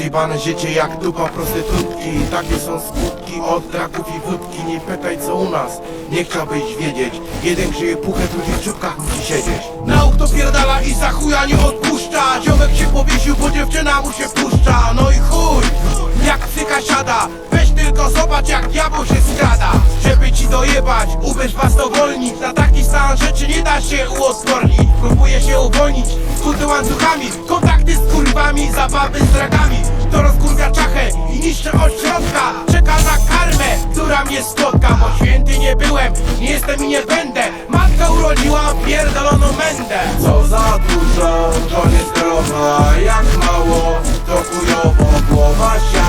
Rozjebane życie jak dupa prostytutki. Takie są skutki od draków i wódki. Nie pytaj co u nas, nie chciałbyś wiedzieć. Jeden grzeje puchę, drugi w czubkach musi siedzieć. Nauk to pierdala i za chuja nie odpuszcza. Ziomek się powiesił, bo dziewczyna mu się puszcza. No i chuj, jak psyka siada. Weź tylko zobacz jak diabeł się skrada Ci dojebać, ubierz was dowolnić Na taki stan rzeczy nie da się uodpornić. Próbuje się uwolnić, skuty łańcuchami. Kontakty z kurwami, zabawy z dragami. To rozkurwia czachę i niszczy od środka. Czeka na karmę, która mnie spotka Bo święty nie byłem, nie jestem i nie będę. Matka urodziła pierdoloną mędę. Co za dużo, to niezdrowa Jak mało, to chujowo Głowa siada,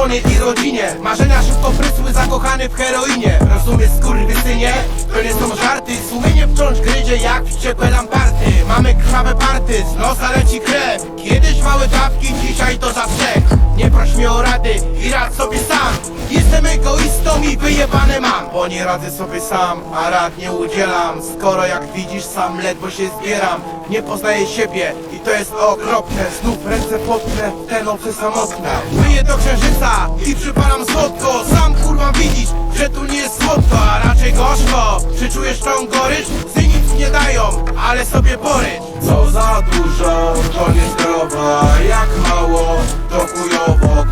żonie i rodzinie. Marzenia szybko prysły, zakochany w heroinie. Rozumiesz skurwysynie? To nie są żarty Sumienie wciąż gryzie jak wściekłe lamparty Mamy krwawe party, z nosa leci krew. Kiedyś małe dawki, dzisiaj to za trzech Nie proś mnie o rady i rad sobie sam. Jestem egoistą i wyjebane mam. Bo nie radzę sobie sam, a rad nie udzielam. Skoro jak widzisz sam ledwo się zbieram. Nie poznaję siebie i to jest okropne. Znów ręce potnę, te noce samotne. Wyję do księżyca i przyparam słodko. Sam kurwa widzisz, że tu nie jest słodko A raczej gorzko, przyczujesz tą gorycz? Zy nic nie dają, ale sobie porycz. Co za dużo, to niezdrowa. Jak mało, to chujowo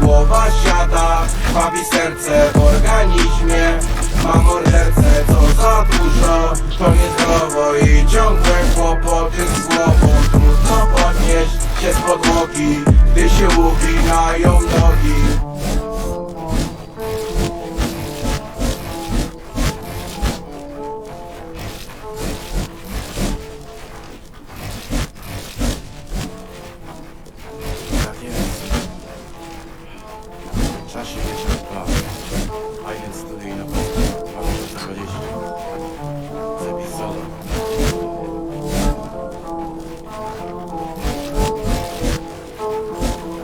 Głowa siada, krwawi serce w organizmie Mam mordercę, co za dużo To niezdrowo i ciągłe kłopoty z głową Trudno podnieść się z podłogi Gdy się uginają nogi Czas się wieczór prawy. A jeden studyjny punkt 2020. Zapis solo.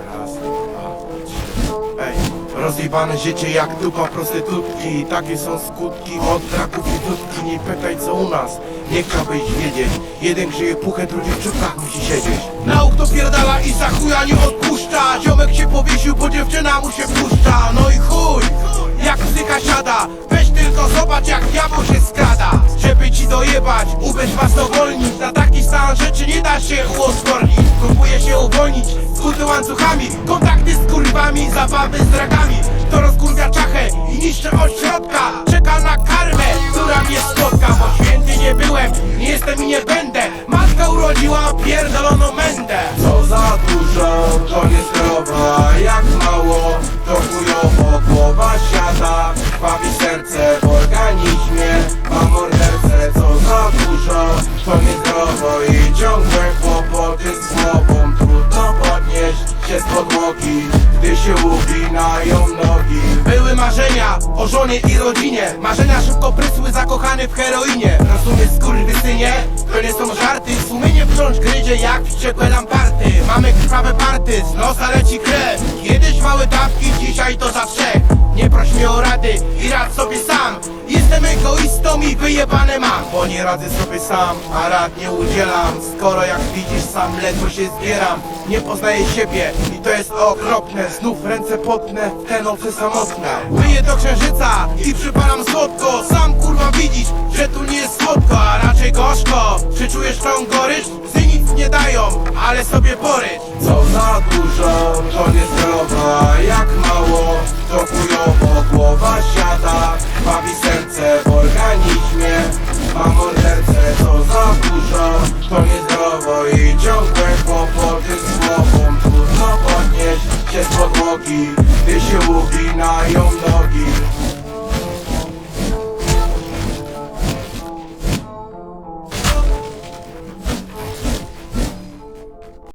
Raz, dwa, trzy. Ej, rozjebane życie jak dupa prostytutki Takie są skutki od draków i wódki Nie pytaj co u nas, nie chciałbyś wiedzieć Jeden grzeje puchę, drugi w czubkach musi siedzieć Nauk to pierdala i za chuja nie odpuszcza Ziomek się powiesił, bo dziewczyna mu się puszcza dojebać, ubierz was dowolnić. Na taki stan rzeczy nie da się uodpornić. Próbuje się uwolnić, skuty łańcuchami. Kontakty z kurwami, zabawy z dragami To rozkurwia czachę i niszczy od środka. Czeka na karmę, która mnie spotka. Bo święty nie byłem, nie jestem i nie podłogi Gdy się uginają nogi. Były marzenia o żonie i rodzinie. Marzenia szybko prysły, zakochany w heroinie. Rozumiesz skurwysynie? To nie są żarty. Sumienie wciąż gryzie jak wściekłe lamparty Mamy krwawe party, z nosa leci krew. Kiedyś małe dawki, dzisiaj to za Nie proś mnie o rady i rad sobie sam Jestem egoistą i wyjebane mam Bo nie radzę sobie sam, a rad nie udzielam. Skoro jak widzisz sam ledwo się zbieram Nie poznaję siebie i to jest okropne. Znów ręce potnę, te noce samotne. Wyję do księżyca i przyparam słodko. Sam kurwa widzisz, że tu nie jest słodko A raczej gorzko, przyczujesz tą gorycz? Zy nic nie dają, ale sobie porycz. Co za dużo, to niezdrowa Jak z głową Trudno podnieść